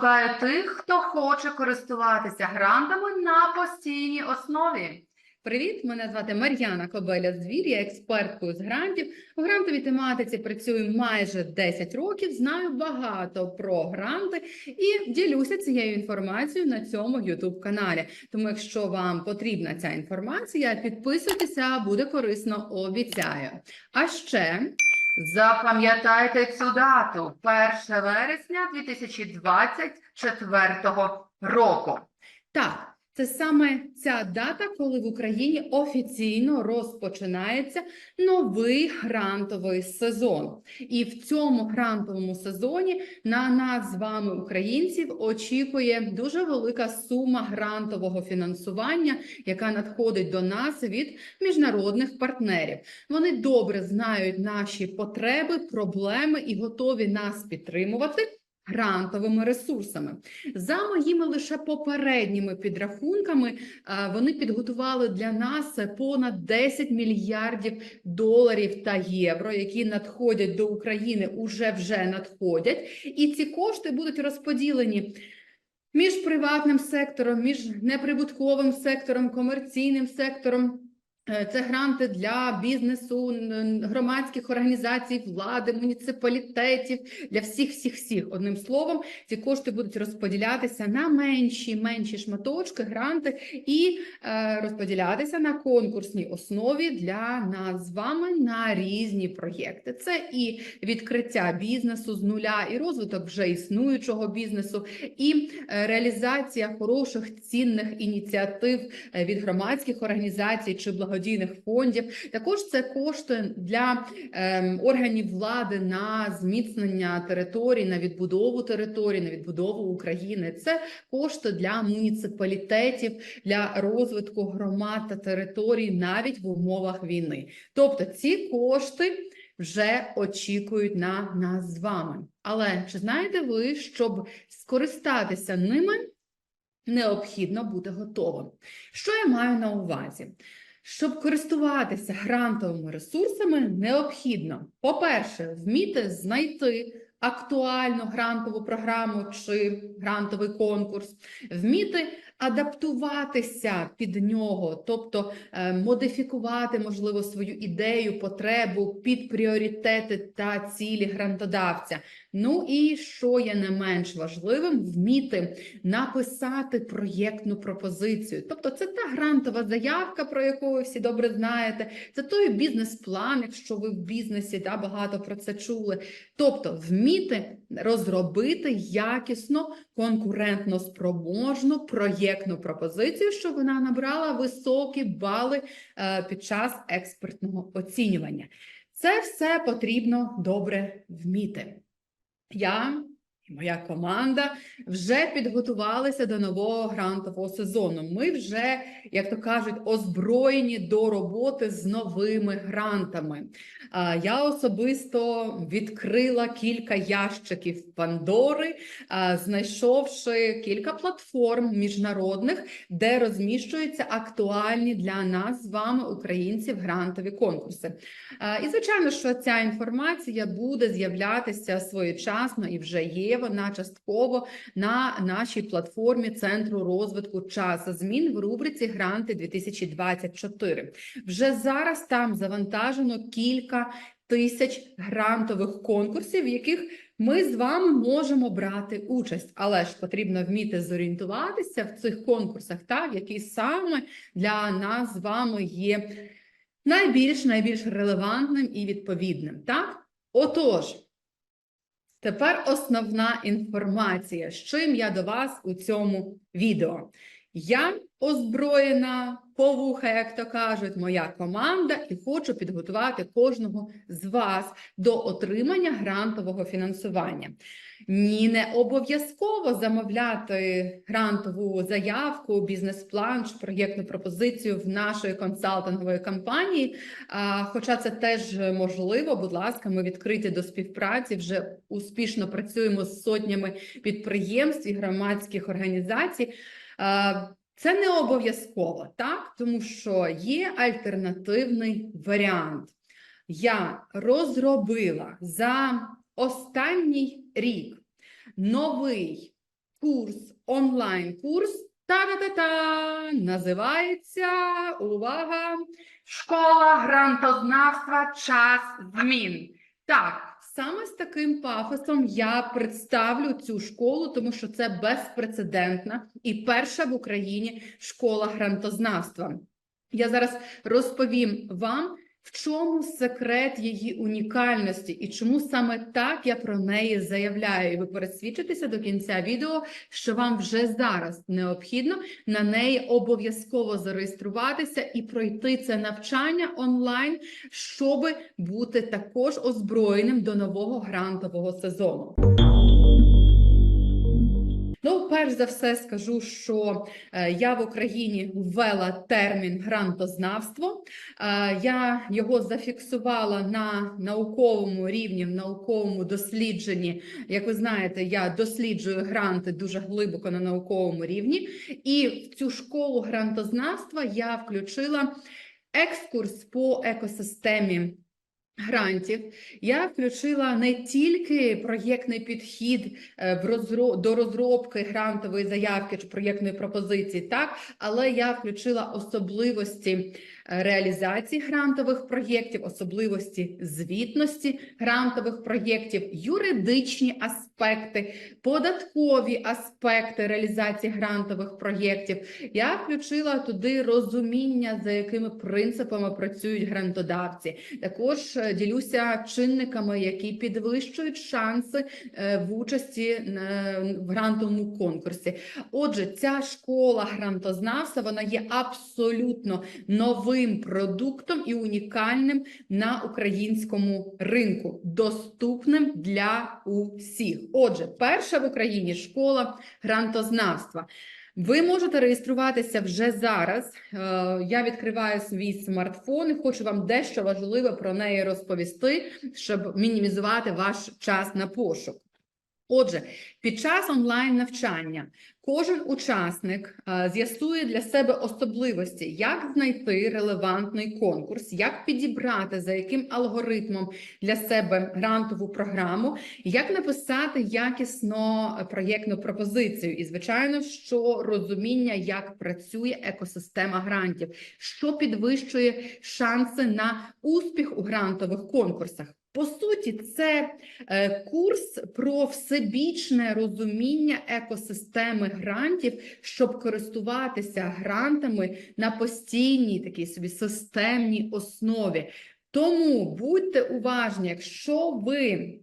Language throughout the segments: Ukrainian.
шукаю тих, хто хоче користуватися грантами на постійній основі. Привіт, мене звати Мар'яна Кобеля Звір, я експерткою з грантів. У грантовій тематиці працюю майже 10 років, знаю багато про гранти і ділюся цією інформацією на цьому youtube каналі. Тому, якщо вам потрібна ця інформація, підписуйтеся, буде корисно, обіцяю. А ще Запам'ятайте цю дату 1 вересня 2024 року. Так, це саме ця дата, коли в Україні офіційно розпочинається новий грантовий сезон. І в цьому грантовому сезоні на нас з вами, українців, очікує дуже велика сума грантового фінансування, яка надходить до нас від міжнародних партнерів. Вони добре знають наші потреби, проблеми і готові нас підтримувати. Грантовими ресурсами за моїми лише попередніми підрахунками, е, вони підготували для нас понад 10 мільярдів доларів та євро, які надходять до України, уже вже надходять, і ці кошти будуть розподілені. Між приватним сектором, між неприбутковим сектором, комерційним сектором. Е, Це гранти для бізнесу, громадських організацій, влади, муніципалітетів, для всіх, всіх, всіх. Одним словом, ці кошти будуть розподілятися на менші, менші шматочки, гранти і е, розподілятися на конкурсній основі для нас з вами на різні проєкти. Це і відкриття бізнесу з нуля, і розвиток вже існуючого бізнесу, і е, реалізація хороших цінних ініціатив від громадських організацій чи благодійних фондів. Також це кошти для ем, органів влади на зміцнення територій, на відбудову територій, на відбудову України. Це кошти для муніципалітетів, для розвитку громад та територій навіть в умовах війни. Тобто ці кошти вже очікують на нас з вами. Але чи знаєте ви, щоб скористатися ними, необхідно бути готовим? Що я маю на увазі? Щоб користуватися грантовими ресурсами, необхідно, по-перше, вміти знайти актуальну грантову програму чи грантовий конкурс, вміти адаптуватися під нього, тобто е, модифікувати, можливо, свою ідею, потребу під пріоритети та цілі грантодавця. Ну і що є не менш важливим, вміти написати проєктну пропозицію. Тобто, це та грантова заявка, про яку ви всі добре знаєте, це той бізнес-план, якщо ви в бізнесі да, багато про це чули. Тобто, вміти розробити якісно, конкурентно спроможну проєктну пропозицію, щоб вона набрала високі бали е, під час експертного оцінювання. Це все потрібно добре вміти. Я моя команда вже підготувалися до нового грантового сезону. Ми вже, як то кажуть, озброєні до роботи з новими грантами. Я особисто відкрила кілька ящиків Пандори, знайшовши кілька платформ міжнародних, де розміщуються актуальні для нас з вами, українців, грантові конкурси. І звичайно, що ця інформація буде з'являтися своєчасно і вже є вона частково на нашій платформі Центру розвитку часу змін в рубриці Гранти 2024. Вже зараз там завантажено кілька тисяч грантових конкурсів, в яких ми з вами можемо брати участь, але ж потрібно вміти зорієнтуватися в цих конкурсах, так, які саме для нас з вами є найбільш найбільш релевантним і відповідним. Так, отож. Тепер основна інформація, з чим я до вас у цьому відео. Я озброєна повуха, як то кажуть, моя команда, і хочу підготувати кожного з вас до отримання грантового фінансування. Ні, не обов'язково замовляти грантову заявку, бізнес-план чи проєктну пропозицію в нашої консалтингової компанії. Хоча це теж можливо, будь ласка, ми відкриті до співпраці. Вже успішно працюємо з сотнями підприємств і громадських організацій. Це не обов'язково, так, тому що є альтернативний варіант. Я розробила за останній рік новий курс, онлайн-курс. Та-та-та-та, називається увага. Школа грантознавства час змін. Так, Саме з таким пафосом я представлю цю школу, тому що це безпрецедентна і перша в Україні школа грантознавства. Я зараз розповім вам, в чому секрет її унікальності і чому саме так я про неї заявляю. І ви пересвідчитеся до кінця відео, що вам вже зараз необхідно на неї обов'язково зареєструватися і пройти це навчання онлайн, щоб бути також озброєним до нового грантового сезону. Ну, перш за все, скажу, що е, я в Україні ввела термін грантознавство. Е, я його зафіксувала на науковому рівні, в науковому дослідженні. Як ви знаєте, я досліджую гранти дуже глибоко на науковому рівні, і в цю школу грантознавства я включила екскурс по екосистемі. Грантів я включила не тільки проєктний підхід е, в розро... до розробки грантової заявки чи проєктної пропозиції, так але я включила особливості реалізації грантових проєктів, особливості звітності грантових проєктів, юридичні аспекти, податкові аспекти реалізації грантових проєктів. Я включила туди розуміння, за якими принципами працюють грантодавці. Також е, ділюся чинниками, які підвищують шанси е, в участі е, в грантовому конкурсі. Отже, ця школа грантознавства вона є абсолютно новим продуктом і унікальним на українському ринку, доступним для усіх. Отже, перша в Україні школа грантознавства. Ви можете реєструватися вже зараз. Е, Я відкриваю свій смартфон і хочу вам дещо важливе про неї розповісти, щоб мінімізувати ваш час на пошук. Отже, під час онлайн навчання кожен учасник е, з'ясує для себе особливості, як знайти релевантний конкурс, як підібрати за яким алгоритмом для себе грантову програму, як написати якісно проєктну пропозицію, і звичайно, що розуміння, як працює екосистема грантів, що підвищує шанси на успіх у грантових конкурсах. По суті, це е, курс про всебічне розуміння екосистеми грантів, щоб користуватися грантами на постійній такій собі системній основі. Тому будьте уважні, якщо ви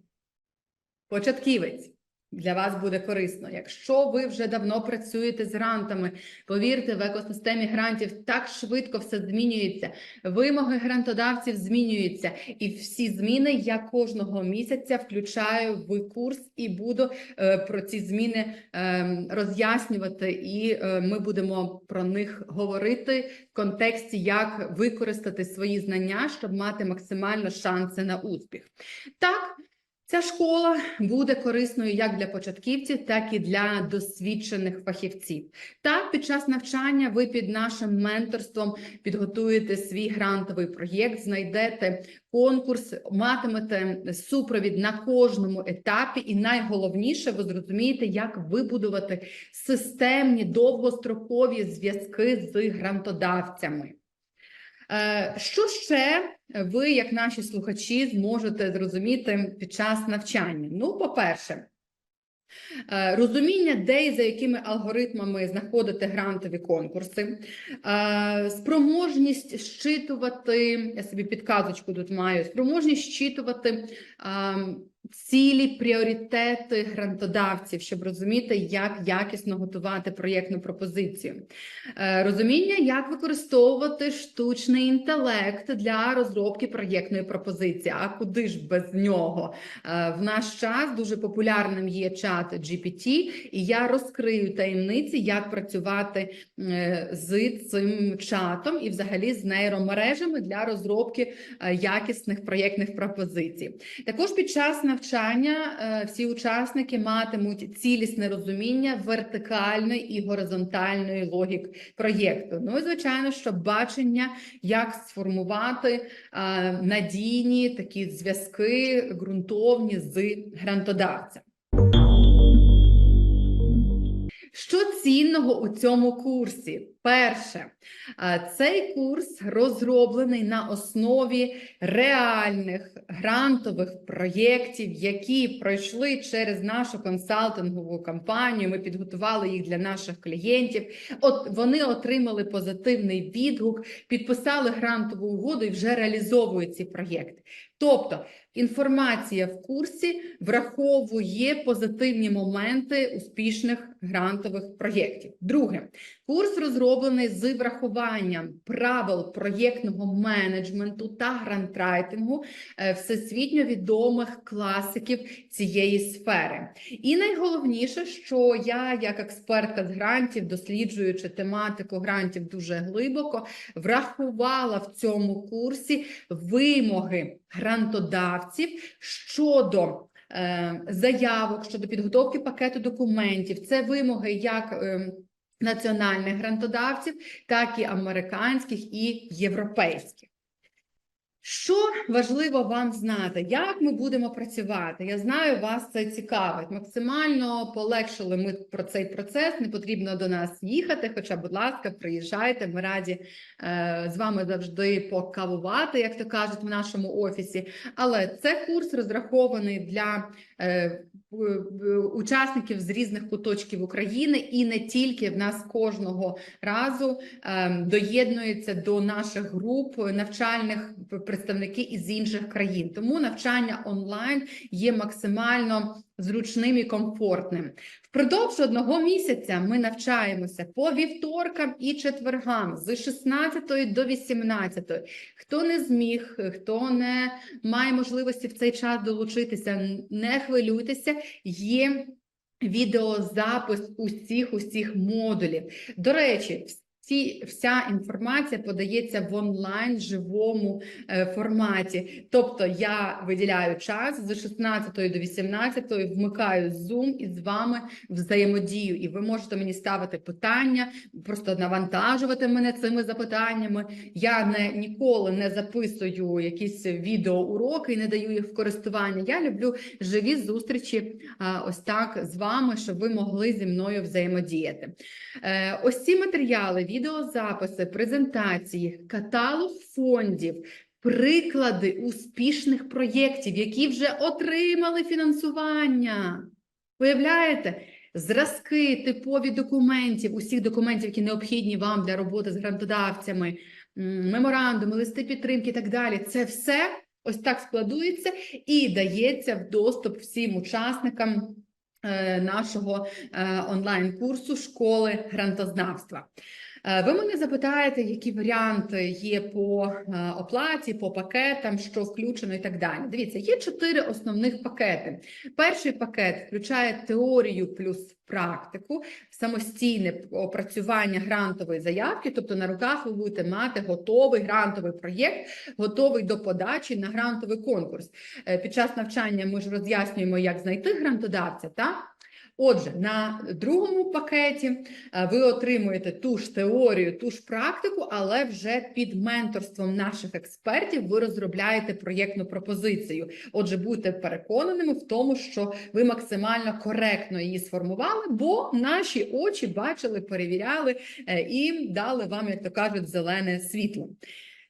початківець. Для вас буде корисно. Якщо ви вже давно працюєте з грантами, повірте, в екосистемі грантів так швидко все змінюється. Вимоги грантодавців змінюються, і всі зміни я кожного місяця включаю в курс і буду е, про ці зміни е, роз'яснювати, і е, ми будемо про них говорити в контексті, як використати свої знання, щоб мати максимально шанси на успіх. Так. Ця школа буде корисною як для початківців, так і для досвідчених фахівців. Так, під час навчання ви під нашим менторством підготуєте свій грантовий проєкт, знайдете конкурс, матимете супровід на кожному етапі, і найголовніше, ви зрозумієте, як вибудувати системні довгострокові зв'язки з грантодавцями. Е, Що ще ви, як наші слухачі, зможете зрозуміти під час навчання? Ну, по-перше, е, розуміння, де і за якими алгоритмами знаходити грантові конкурси, е, спроможність щитувати, я собі підказочку тут маю, спроможність щитувати ем, цілі, пріоритети грантодавців, щоб розуміти, як якісно готувати проєктну пропозицію. Е, Розуміння, як використовувати штучний інтелект для розробки проєктної пропозиції. А куди ж без нього? Е, В наш час дуже популярним є чат GPT, і я розкрию таємниці, як працювати е, з цим чатом і взагалі з нейромережами для розробки якісних проєктних пропозицій. Також під час навчання е, всі учасники матимуть цілісне розуміння вертикальної і горизонтальної логік проєкту. Ну і звичайно, що бачення, як сформувати е, надійні такі зв'язки ґрунтовні з грантодавцем. Що цінного у цьому курсі? Перше, цей курс розроблений на основі реальних грантових проєктів, які пройшли через нашу консалтингову кампанію. Ми підготували їх для наших клієнтів. От вони отримали позитивний відгук, підписали грантову угоду і вже реалізовують ці проєкти. Тобто інформація в курсі враховує позитивні моменти успішних грантових проєктів. Друге, курс розроблений з врахуванням правил проєктного менеджменту та грантрайтингу е, всесвітньо відомих класиків цієї сфери. І найголовніше, що я, як експертка з грантів, досліджуючи тематику грантів дуже глибоко, врахувала в цьому курсі вимоги грантодавців щодо е, заявок, щодо підготовки пакету документів. Це вимоги як е, національних грантодавців, так і американських і європейських. Що важливо вам знати, як ми будемо працювати? Я знаю, вас це цікавить. Максимально полегшили ми про цей процес. Не потрібно до нас їхати. Хоча, будь ласка, приїжджайте. Ми раді е, з вами завжди покавувати, як то кажуть, в нашому офісі. Але це курс розрахований для учасників з різних куточків України, і не тільки в нас кожного разу ем, доєднуються до наших груп навчальних представники із інших країн. Тому навчання онлайн є максимально зручним і комфортним. Впродовж одного місяця ми навчаємося по вівторкам і четвергам з 16 до 18. Хто не зміг, хто не має можливості в цей час долучитися, не хвилюйтеся, є відеозапис усіх усіх модулів. До речі, всі, вся інформація подається в онлайн живому е, форматі. Тобто я виділяю час з 16 до 18, вмикаю Zoom і з вами взаємодію. І ви можете мені ставити питання, просто навантажувати мене цими запитаннями. Я не ніколи не записую якісь відеоуроки і не даю їх в користування. Я люблю живі зустрічі а, ось так з вами, щоб ви могли зі мною взаємодіяти. Е, Ось ці матеріали, відеозаписи, презентації, каталог фондів. Приклади успішних проєктів, які вже отримали фінансування. Уявляєте? Зразки, типові документів, усіх документів, які необхідні вам для роботи з грантодавцями, меморандуми, листи підтримки і так далі. Це все ось так складується і дається в доступ всім учасникам е, нашого е, онлайн-курсу школи грантознавства. Е, Ви мене запитаєте, які варіанти є по е, оплаті, по пакетам, що включено і так далі. Дивіться, є чотири основних пакети. Перший пакет включає теорію плюс практику, самостійне опрацювання грантової заявки, тобто на руках ви будете мати готовий грантовий проєкт, готовий до подачі на грантовий конкурс. Е, Під час навчання ми ж роз'яснюємо, як знайти грантодавця. Так? Отже, на другому пакеті е, ви отримуєте ту ж теорію, ту ж практику, але вже під менторством наших експертів ви розробляєте проєктну пропозицію. Отже, будьте переконаними в тому, що ви максимально коректно її сформували, бо наші очі бачили, перевіряли е, і дали вам, як то кажуть, зелене світло.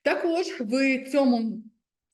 Також в цьому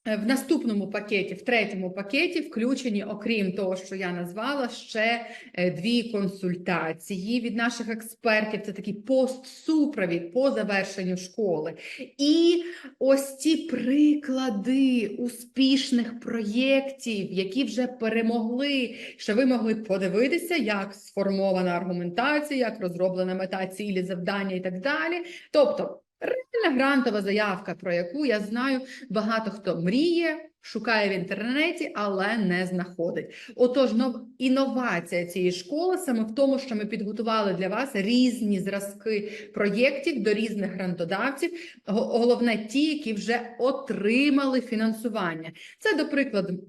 В наступному пакеті, в третьому пакеті, включені, окрім того, що я назвала, ще е, дві консультації від наших експертів. Це такий постсупровід по завершенню школи. І ось ці приклади успішних проєктів, які вже перемогли, що ви могли подивитися, як сформована аргументація, як розроблена мета, цілі, завдання і так далі. Тобто. Реальна грантова заявка, про яку я знаю, багато хто мріє, шукає в інтернеті, але не знаходить. Отож, нов... інновація цієї школи саме в тому, що ми підготували для вас різні зразки проєктів до різних грантодавців. Головне, ті, які вже отримали фінансування. Це, до прикладу.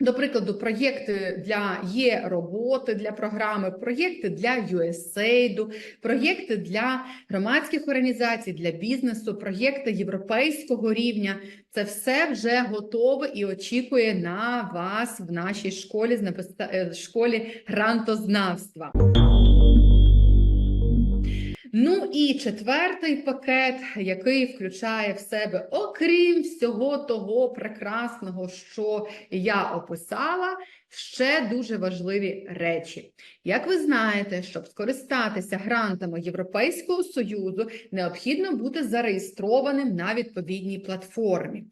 До прикладу, проєкти для є роботи для програми, проєкти для USAID, проєкти для громадських організацій, для бізнесу, проєкти європейського рівня. Це все вже готове і очікує на вас в нашій школі з е, школі грантознавства. Ну і четвертий пакет, який включає в себе, окрім всього того прекрасного, що я описала, ще дуже важливі речі. Як ви знаєте, щоб скористатися грантами Європейського Союзу, необхідно бути зареєстрованим на відповідній платформі.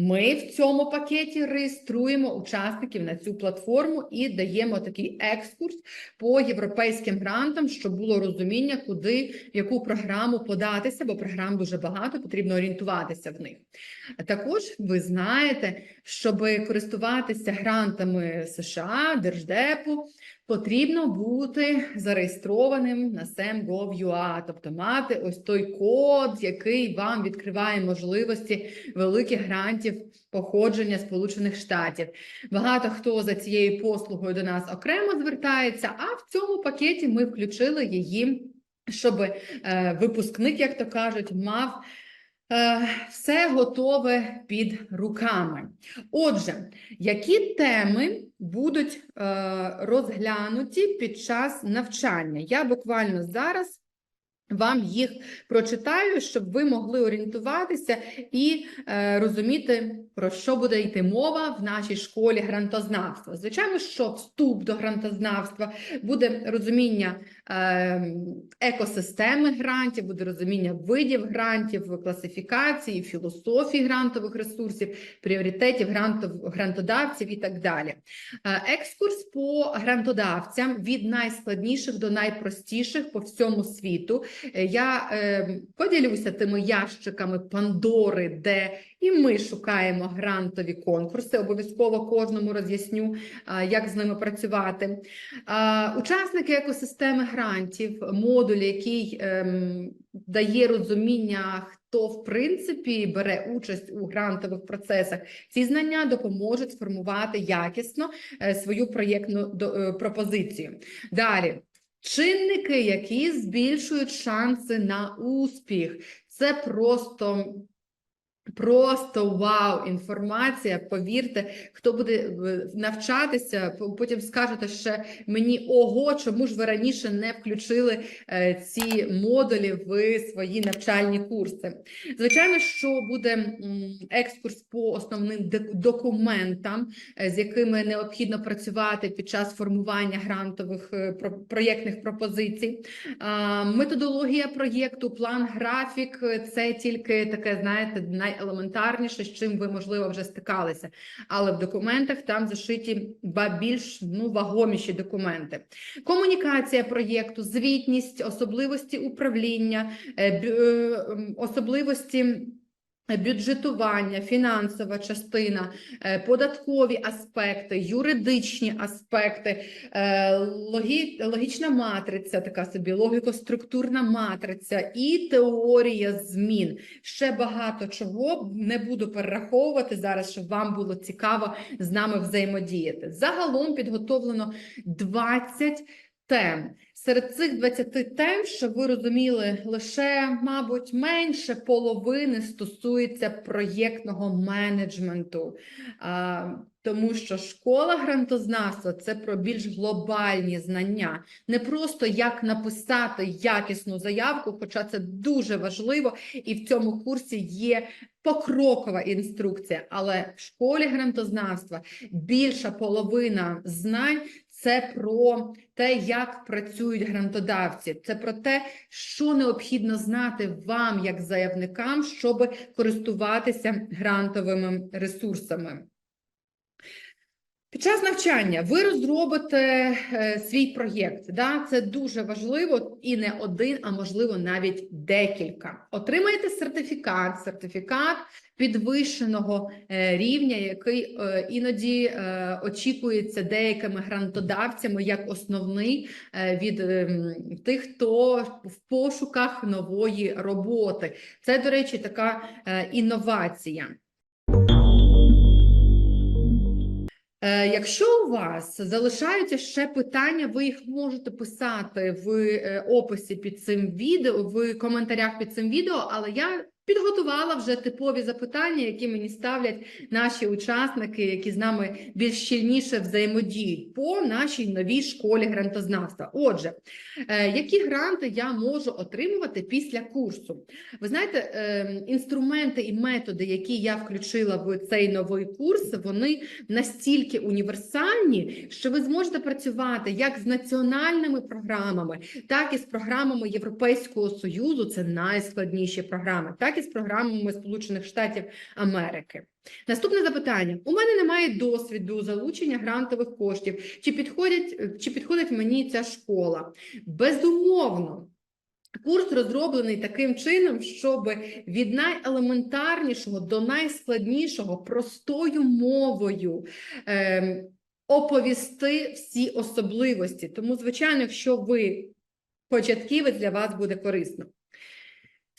Ми в цьому пакеті реєструємо учасників на цю платформу і даємо такий екскурс по європейським грантам, щоб було розуміння, куди в яку програму податися, бо програм дуже багато, потрібно орієнтуватися в них. Також ви знаєте, щоб користуватися грантами США, Держдепу, потрібно бути зареєстрованим на SEM.gov.ua, тобто мати ось той код, який вам відкриває можливості великих грантів походження Сполучених Штатів. Багато хто за цією послугою до нас окремо звертається, а в цьому пакеті ми включили її, щоб е, випускник, як то кажуть, мав. Е, Все готове під руками. Отже, які теми будуть е, розглянуті під час навчання? Я буквально зараз вам їх прочитаю, щоб ви могли орієнтуватися і е, розуміти, про що буде йти мова в нашій школі грантознавства. Звичайно, що вступ до грантознавства буде розуміння е, екосистеми грантів, буде розуміння видів грантів, класифікації, філософії грантових ресурсів, пріоритетів грантов, грантодавців і так далі. Е, Екскурс по грантодавцям від найскладніших до найпростіших по всьому світу. Е, Я е, поділюся тими ящиками Пандори, де і ми шукаємо грантові конкурси. Обов'язково кожному роз'ясню, як з ними працювати. Учасники екосистеми грантів, модуль, який ем, дає розуміння, хто в принципі бере участь у грантових процесах. Ці знання допоможуть сформувати якісно е, свою проєктну е, пропозицію. Далі. Чинники, які збільшують шанси на успіх, це просто. Просто вау, інформація. Повірте, хто буде е, навчатися, потім скажете ще мені ого, чому ж ви раніше не включили е, ці модулі в свої навчальні курси. Звичайно, що буде екскурс по основним документам, е, з якими необхідно працювати під час формування грантових про- проєктних пропозицій. Методологія проєкту, план, графік це тільки таке, знаєте, найелементарніше, з чим ви можливо вже стикалися. Але в документах там зашиті ба більш ну вагоміші документи. Комунікація проєкту, звітність, особливості управління, е, е, особливості. Бюджетування, фінансова частина, е, податкові аспекти, юридичні аспекти, е, логі, логічна матриця, така собі логіко-структурна матриця і теорія змін. Ще багато чого не буду перераховувати зараз, щоб вам було цікаво з нами взаємодіяти. Загалом підготовлено 20 тем. Серед цих 20 тем, щоб ви розуміли, лише, мабуть, менше половини стосується проєктного менеджменту. А, тому що школа грантознавства це про більш глобальні знання, не просто як написати якісну заявку, хоча це дуже важливо, і в цьому курсі є покрокова інструкція. Але в школі грантознавства більша половина знань це про те, як працюють грантодавці, це про те, що необхідно знати вам, як заявникам, щоб користуватися грантовими ресурсами. Під час навчання ви розробите е, свій проєкт. Да? Це дуже важливо і не один, а можливо навіть декілька. Отримаєте сертифікат, сертифікат підвищеного е, рівня, який е, іноді очікується деякими грантодавцями як основний від ем, тих, хто в пошуках нової роботи. Це, до речі, така інновація. Якщо у вас залишаються ще питання, ви їх можете писати в е, описі під цим відео, в коментарях під цим відео, але я Підготувала вже типові запитання, які мені ставлять наші учасники, які з нами більш щільніше взаємодіють по нашій новій школі грантознавства. Отже, е, які гранти я можу отримувати після курсу? Ви знаєте, е, інструменти і методи, які я включила в цей новий курс, вони настільки універсальні, що ви зможете працювати як з національними програмами, так і з програмами Європейського Союзу. Це найскладніші програми, так з програмами Сполучених Штатів Америки. Наступне запитання: у мене немає досвіду залучення грантових коштів. Чи підходять чи підходить мені ця школа? Безумовно. Курс розроблений таким чином, щоб від найелементарнішого до найскладнішого простою мовою ем, оповісти всі особливості. Тому, звичайно, якщо ви початківець, для вас буде корисно.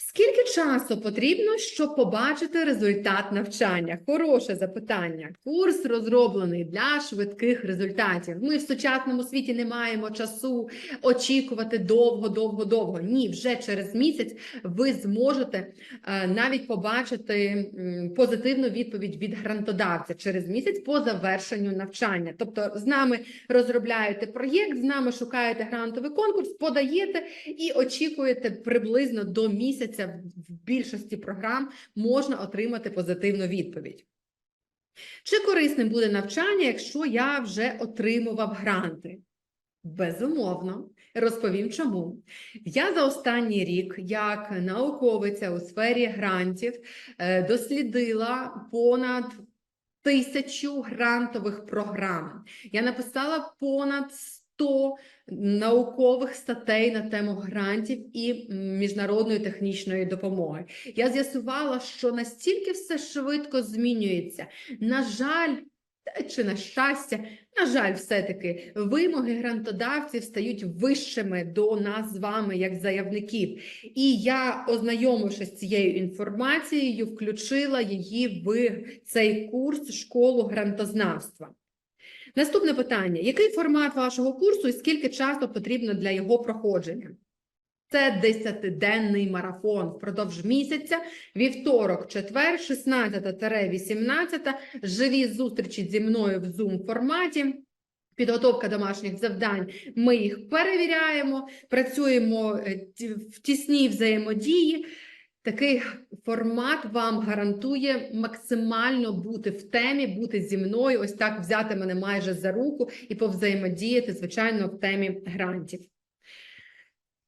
Скільки часу потрібно, щоб побачити результат навчання? Хороше запитання. Курс розроблений для швидких результатів. Ми в сучасному світі не маємо часу очікувати довго, довго, довго. Ні, вже через місяць ви зможете е, навіть побачити позитивну відповідь від грантодавця через місяць по завершенню навчання. Тобто, з нами розробляєте проєкт, з нами шукаєте грантовий конкурс, подаєте і очікуєте приблизно до місяця в більшості програм можна отримати позитивну відповідь. Чи корисним буде навчання, якщо я вже отримував гранти? Безумовно, розповім чому. Я за останній рік, як науковиця у сфері грантів, е, дослідила понад тисячу грантових програм. Я написала понад 100 наукових статей на тему грантів і міжнародної технічної допомоги. Я з'ясувала, що настільки все швидко змінюється. На жаль, чи на щастя, на жаль, все-таки вимоги грантодавців стають вищими до нас з вами, як заявників. І я, ознайомившись з цією інформацією, включила її в цей курс школу грантознавства. Наступне питання: який формат вашого курсу і скільки часу потрібно для його проходження? Це 10-денний марафон впродовж місяця, вівторок, четвер, 16-18, живі зустрічі зі мною в Zoom форматі. Підготовка домашніх завдань. Ми їх перевіряємо, працюємо е, в тісній взаємодії. Такий формат вам гарантує максимально бути в темі, бути зі мною, ось так взяти мене майже за руку і повзаємодіяти, звичайно, в темі грантів.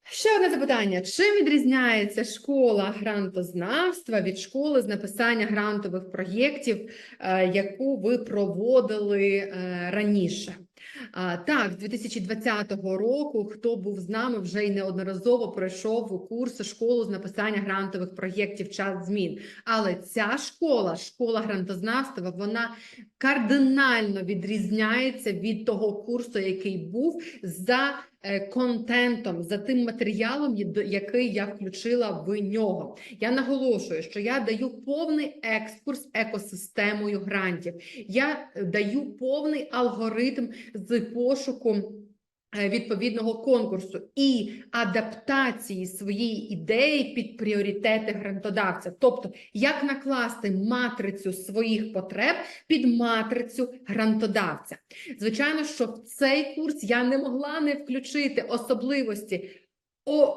Ще одне запитання: чим відрізняється школа грантознавства від школи з написання грантових проєктів, е, яку ви проводили е, раніше? Так, з 2020 року, хто був з нами, вже й неодноразово пройшов курс школу з написання грантових проєктів час змін. Але ця школа, школа грантознавства, вона кардинально відрізняється від того курсу, який був за контентом, за тим матеріалом, який я включила в нього. Я наголошую, що я даю повний екскурс екосистемою грантів. Я е, даю повний алгоритм з пошуку е, відповідного конкурсу і адаптації своєї ідеї під пріоритети грантодавця. Тобто, як накласти матрицю своїх потреб під матрицю грантодавця. Звичайно, що в цей курс я не могла не включити особливості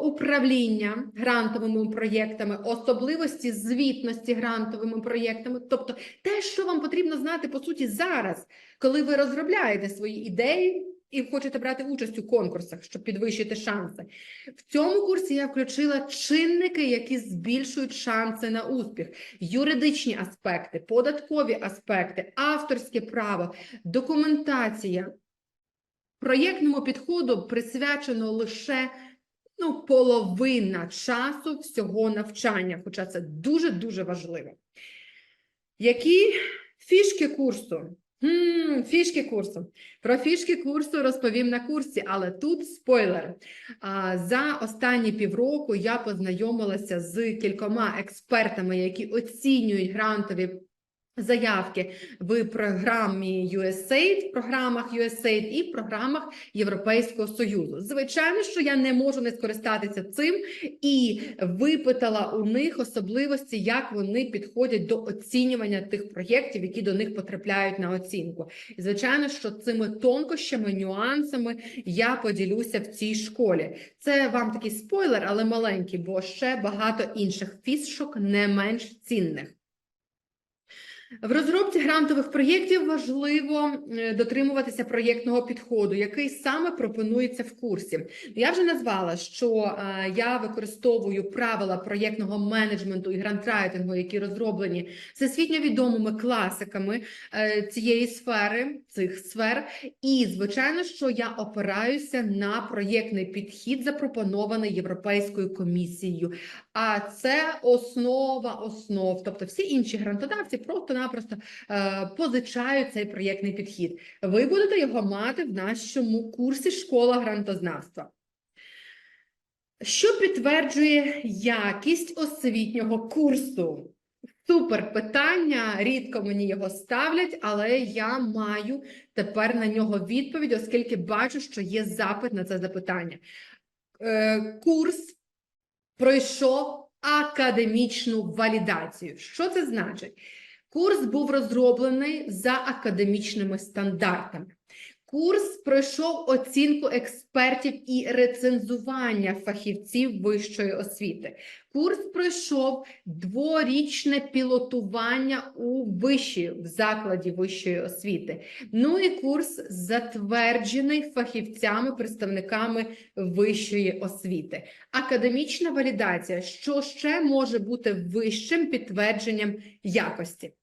управління грантовими проєктами, особливості звітності грантовими проєктами, тобто те, що вам потрібно знати по суті зараз, коли ви розробляєте свої ідеї. І хочете брати участь у конкурсах, щоб підвищити шанси. В цьому курсі я включила чинники, які збільшують шанси на успіх, юридичні аспекти, податкові аспекти, авторське право, документація. Проєктному підходу присвячено лише ну, половина часу всього навчання, хоча це дуже-дуже важливо. Які фішки курсу? Фішки курсу. Про фішки курсу розповім на курсі, але тут спойлер. За останні півроку я познайомилася з кількома експертами, які оцінюють грантові Заявки в програмі USAID, в програмах USAID і в програмах Європейського Союзу. Звичайно, що я не можу не скористатися цим і випитала у них особливості, як вони підходять до оцінювання тих проєктів, які до них потрапляють на оцінку. І звичайно, що цими тонкощами, нюансами я поділюся в цій школі. Це вам такий спойлер, але маленький, бо ще багато інших фішок не менш цінних. В розробці грантових проєктів важливо е, дотримуватися проєктного підходу, який саме пропонується в курсі. Я вже назвала, що е, я використовую правила проєктного менеджменту і грантрайтингу, які розроблені всесвітньо відомими класиками е, цієї сфери, цих сфер. І звичайно, що я опираюся на проєктний підхід, запропонований Європейською комісією. А це основа основ. Тобто, всі інші грантодавці просто-напросто е, позичають цей проєктний підхід. Ви будете його мати в нашому курсі школа грантознавства. Що підтверджує якість освітнього курсу? Супер питання. Рідко мені його ставлять, але я маю тепер на нього відповідь, оскільки бачу, що є запит на це запитання. Е, Курс пройшов академічну валідацію. Що це значить? Курс був розроблений за академічними стандартами. Курс пройшов оцінку експертів і рецензування фахівців вищої освіти. Курс пройшов дворічне пілотування у виші в закладі вищої освіти. Ну і курс затверджений фахівцями, представниками вищої освіти. Академічна валідація, що ще може бути вищим підтвердженням якості.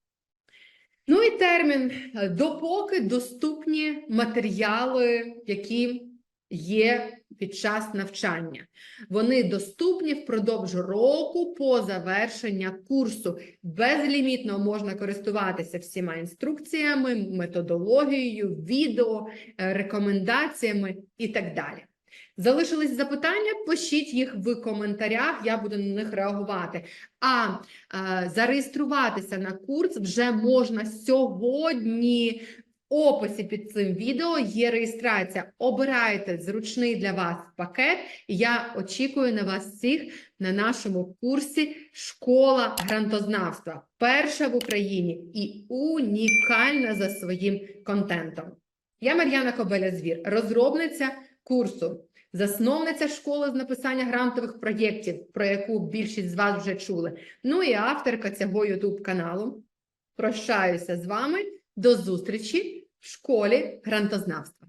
Ну і термін, допоки доступні матеріали, які є під час навчання. Вони доступні впродовж року по завершення курсу. Безлімітно можна користуватися всіма інструкціями, методологією, відео, е, рекомендаціями і так далі. Залишились запитання? Пишіть їх в коментарях, я буду на них реагувати. А е, зареєструватися на курс вже можна сьогодні. В описі під цим відео є реєстрація. Обирайте зручний для вас пакет. Я очікую на вас всіх на нашому курсі Школа грантознавства. Перша в Україні і унікальна за своїм контентом. Я Мар'яна Кобеля-Звір, розробниця курсу, засновниця школи з написання грантових проєктів, про яку більшість з вас вже чули. Ну і авторка цього YouTube каналу. Прощаюся з вами. До зустрічі в школі грантознавства.